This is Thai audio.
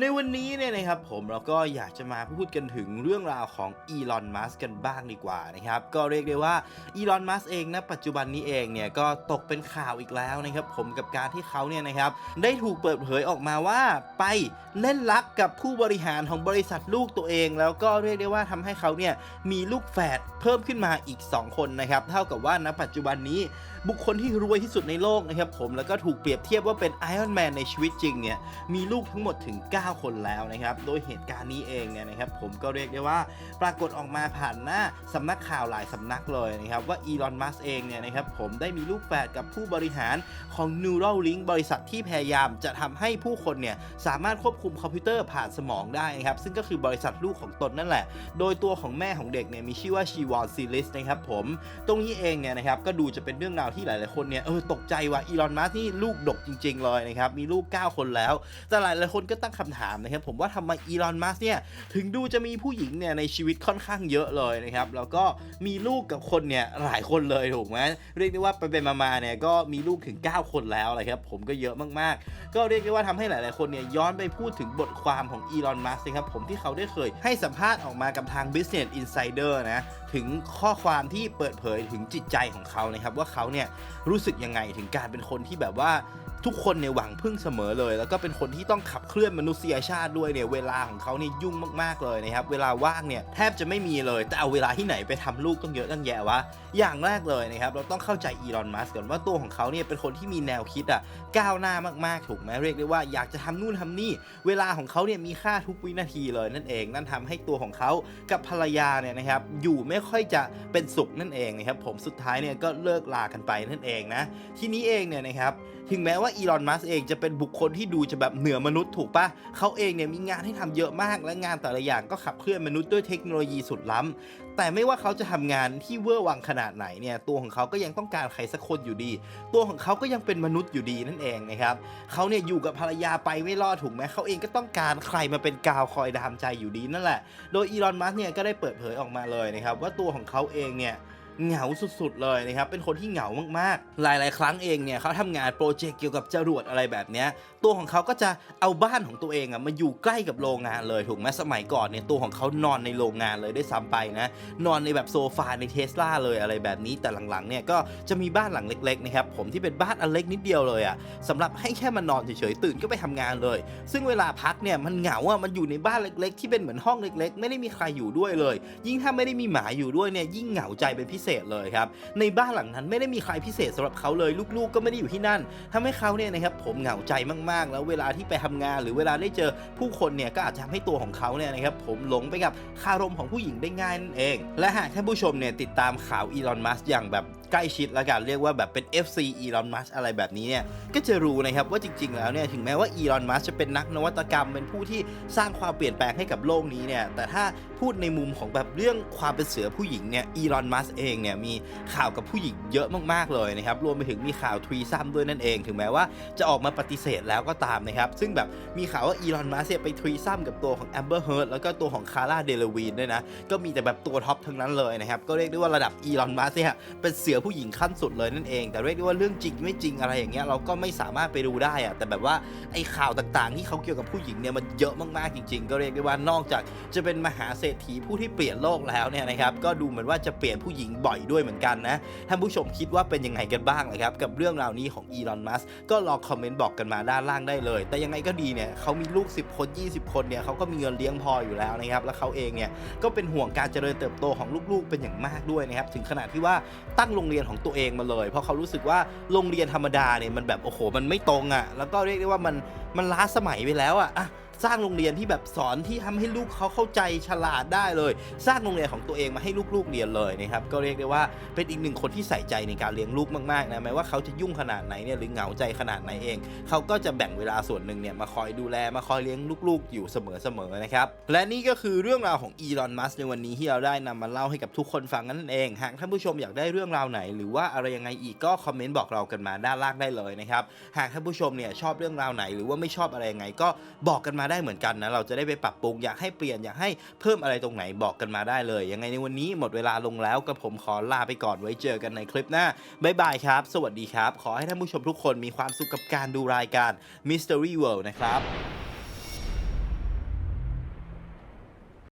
ในวันนี้เนี่ยนะครับผมเราก็อยากจะมาพูดกันถึงเรื่องราวของอีลอนมัสกันบ้างดีกว่านะครับก็เรียกได้ว่าอีลอนมัสเองนะปัจจุบันนี้เองเนี่ยก็ตกเป็นข่าวอีกแล้วนะครับผมกับการที่เขาเนี่ยนะครับได้ถูกเปิดเผยออกมาว่าไปเล่นลักกับผู้บริหารของบริษัทลูกตัวเอง แล้วก็เรียกได้ว่าทำให้เขาเนี่ยมีลูกแฝดเพิ่มขึ้นมาอีก 2 คนนะครับเท่ากับว่าณปัจจุบันนี้บุคคลที่รวยที่สุดในโลกนะครับผมแล้วก็ถูกเปรียบเทียบว่าเป็นไอออนแมนในชีวิตจริงเนี่ยมีลูกทั้งหมดถึง9คนแล้วนะครับ โดยเหตุการณ์นี้เองเนี่ยนะครับผมก็เรียกได้ว่าปรากฏออกมาผ่านหน้าสำนักข่าวหลายสำนักเลยนะครับว่าอีลอนมัสเองเนี่ยนะครับผมได้มีลูกแฝดกับผู้บริหารของ Neuralink บริษัทที่พยายามจะทำให้ผู้คนเนี่ยสามารถควบคุมคอมพิวเตอร์ผ่านสมองได้นะครับซึ่งก็คือบริษัทลูกของตนนั่นแหละ โดยตัวของแม่ของเด็กเนี่ยมีชื่อว่าชีวอนซิลิสนะครับผมตรงนี้เองเนี่ยนะครับก็ดูจะเป็นเรื่องราวที่หลาย ๆ คนเนี่ยเออตกใจว่าอีลอนมัสนี่ลูกดกจริง ๆ เลยนะครับมีลูก 9 คนแล้ว แต่หลาย ๆ คนก็ตั้งคำถามนะครับผมว่าทำไมอีลอนมัสเนี่ยถึงดูจะมีผู้หญิงเนี่ยในชีวิตค่อนข้างเยอะเลยนะครับแล้วก็มีลูกกับคนเนี่ยหลายคนเลยถูกไหมเรียกได้ว่าไปเป็นมาๆเนี่ยก็มีลูกถึง 9 คนแล้วเลยครับผมก็เยอะมากๆ ก็เรียกได้ว่าทำให้หลาย ๆ คนเนี่ยย้อนไปพูดถึงบทความของอีลอนมัสนะครับผมที่เขาได้เคยให้สัมภาษณ์ออกมากับทาง Business Insider นะถึงข้อความที่เปิดเผยถึงจิตใจของเขานะครับว่าเขาเนี่ยรู้สึกยังไงถึงการเป็นคนที่แบบว่า ทุกคนเนี่ยหวังพึ่งเสมอเลย แล้วก็เป็นคนที่ต้องขับเคลื่อนมนุษยชาติด้วยเนี่ยเวลาของเขาเนี่ยยุ่งมากๆเลยนะครับเวลาว่างเนี่ยแทบจะไม่มีเลย แต่เอาเวลาที่ไหนไปทำลูกต้องเยอะตั้งแยะวะอย่างแรกเลยนะครับเราต้องเข้าใจอีลอนมัสก์ก่อนว่าตัวของเขาเนี่ยเป็นคนที่มีแนวคิดอะก้าวหน้ามากๆถูกไหมเรียกได้ว่าอยากจะทำนู่นทำนี่ เวลาของเขาเนี่ยมีค่าทุกวินาทีเลยนั่นเอง นั่นทำให้ตัวของเขากับภรรยาเนี่ยนะครับอยู่ไม่ค่อยจะเป็นสุขนั่นเองนะครับผมสุดท้ายเนี่ยก็เลิกลากันไปนั่นเองนะ ทีนี้เองเนี่ยนะครับถึงแม้ว่าอีลอนมัสเองจะเป็นบุคคลที่ดูจะแบบเหนือมนุษย์ถูกปะเขาเองเนี่ยมีงานให้ทำเยอะมาก และงานแต่ละอย่างก็ขับเคลื่อนมนุษย์ด้วยเทคโนโลยีสุดล้ำแต่ไม่ว่าเขาจะทำงานที่เวอร์วังขนาดไหนเนี่ยตัวของเขาก็ยังต้องการใครสักคนอยู่ดี ตัวของเขาก็ยังเป็นมนุษย์อยู่ดีนั่นเองนะครับเขาเนี่ยอยู่กับภรรยาไปไม่รอดถูกไหมเขาเองก็ต้องการใครมาเป็นกาวคอยดามใจอยู่ดีนั่นแหละ โดยอีลอนมัสเนี่ยก็ได้เปิดเผยออกมาเลยนะครับว่าตัวของเขาเองเนี่ย เหงาสุดๆเลยนะครับเป็นคนที่เหงามากๆ หลายๆ ครั้งเองเนี่ยเขาทำงานโปรเจกต์เกี่ยวกับจรวดอะไรแบบเนี้ยตัวของเขาก็จะเอาบ้านของตัวเองอะมาอยู่ใกล้กับโรงงานเลยถูกไหมสมัยก่อนเนี่ยตัวของเขานอนในโรงงานเลยได้วยซ้ำไปนะนอนในแบบโซฟาในเทสลาเลยอะไรแบบนี้แต่หลังๆเนี่ยก็จะมีบ้านหลังเล็กๆนะครับผมที่เป็นบ้านอันเล็กนิดเดียวเลยอะสำหรับให้แค่มานอนเฉยๆตื่นก็ไปทำงานเลย ซึ่งเวลาพักเนี่ยมันเหงาอะมันอยู่ในบ้านเล็ก ๆ ที่เป็นเหมือนห้องเล็ก ๆ ไม่ได้มีใครอยู่ด้วยเลย ยิ่งถ้าไม่ได้มีหมาอยู่ด้วยเนี่ยยิ่งเหงาใจเป็นพิเศษเลยครับ ในบ้านหลังนั้นไม่ได้มีใครพิเศษสำหรับเขาเลย ลูกๆ ก็ไม่ได้อยู่ที่นั่นทำให้เขาเนี่ยนะครับผมเหงาใจมากๆ แล้วเวลาที่ไปทำงาน หรือเวลาได้เจอผู้คนเนี่ยก็อาจจะทำให้ตัวของเขาเนี่ยนะครับผมหลงไปกับคารมของผู้หญิงได้ง่ายนั่นเอง และหากท่านผู้ชมเนี่ยติดตามข่าวอีลอนมัสอย่างแบบ ใกล้ชิดและกันเรียกว่าแบบเป็น FC อีลอนมัสอะไรแบบนี้เนี่ยก็จะรู้นะครับว่าจริง ๆ แล้วเนี่ยถึงแม้ว่าอีลอนมัสจะเป็นนักนวัตกรรม เป็นผู้ที่สร้างความเปลี่ยนแปลงให้กับโลกนี้เนี่ยแต่ถ้าพูดในมุมของแบบเรื่องความเป็นเสือผู้หญิงเนี่ยอีลอนมัสเองเนี่ยมีข่าวกับผู้หญิงเยอะมากๆเลยนะครับรวมไปถึงมีข่าวทรีซัมด้วยนั่นเอง ถึงแม้ว่าจะออกมาปฏิเสธแล้วก็ตามนะครับซึ่งแบบมีข่าวว่าอีลอนมัสเนี่ยไปทรีซัมกับตัวของแอมเบอร์เฮิร์ตแล้วก็ตัวของคาร่าเดลวีนด้วยนะก็มีแต่แบบตัวท็อปทั้งนั้นเลยนะครับก็เรียกได้ว่าระดับอีลอนมัสเนี่ยเป็นเสือผู้หญิงขั้นสุดเลยนั่นเอง แต่เรียกได้ว่าเรื่องจริงไม่จริงอะไรอย่างเงี้ยเราก็ไม่สามารถไปดูได้อะแต่แบบว่าไอ้ข่าวต่างๆ ที่เขาเกี่ยวกับผู้หญิงเนี่ยมันเยอะมากๆจริง ๆ ก็เรียกได้ว่านอกจากจะเป็นมหาเศรษฐีผู้ที่เปลี่ยนโลกแล้วเนี่ยนะครับก็ดูเหมือนว่าจะเปลี่ยนผู้หญิงบ่อยด้วยเหมือนกันนะท่านผู้ชมคิดว่าเป็นยังไงกันบ้างนะครับกับเรื่องราวนี้ของอีลอนมัสก็ลองคอมเมนต์บอกกันมาด้านล่างได้เลย แต่ยังไงก็ดีเนี่ยเขามีลูก 10 คน 20 คนเนี่ยเขาก็มีเงินเลี้ยงพออยู่แล้วนะครับแล้วเขาเองเนี่ยก็เป็นห่วงการเจริญเติบโตของลูกๆเป็นอย่างมากด้วยนะครับถึงขนาดที่ว่าตั้งโรงเรียนของตัวเองมาเลย เพราะเขารู้สึกว่าโรงเรียนธรรมดาเนี่ยมันแบบโอ้โหมันไม่ตรงอะ่ะแล้วก็เรียกได้ว่ามันมันล้าสมัยไปแล้วอะ่ะ สร้างโรงเรียนที่แบบสอนที่ทำให้ลูกเขาเข้าใจฉลาดได้เลย สร้างโรงเรียนของตัวเองมาให้ลูกๆเรียนเลยนะครับก็เรียกได้ว่าเป็นอีกหนึ่งคนที่ใส่ใจในการเลี้ยงลูกมากๆนะแม้ว่าเขาจะยุ่งขนาดไหนเนี่ยหรือเหงาใจขนาดไหนเอง เขาก็จะแบ่งเวลาส่วนหนึ่งเนี่ยมาคอยดูแลมาคอยเลี้ยงลูกๆ อยู่เสมอๆนะครับและนี่ก็คือเรื่องราวของอีลอนมัสในวันนี้ที่เราได้นำมาเล่าให้กับทุกคนฟังนั่นเอง หากท่านผู้ชมอยากได้เรื่องราวไหน หรือว่าอะไรยังไงอีกก็คอมเมนต์บอกเรากันมาด้านล่างได้เลยนะครับหากท่านผู้ชมเนี่ยชอบเรื่องราวไหน หรือว่าไม่ชอบอะไรยังไงก็บอกกันมาได้เหมือนกันนะ เราจะได้ไปปรับปรุงอยากให้เปลี่ยนอยากให้เพิ่มอะไรตรงไหนบอกกันมาได้เลย ยังไงในวันนี้หมดเวลาลงแล้วกับผมขอลาไปก่อนไว้เจอกันในคลิปหน้าบ๊ายบายครับ สวัสดีครับ ขอให้ท่านผู้ชมทุกคนมีความสุขกับการดูรายการ Mystery World นะครับ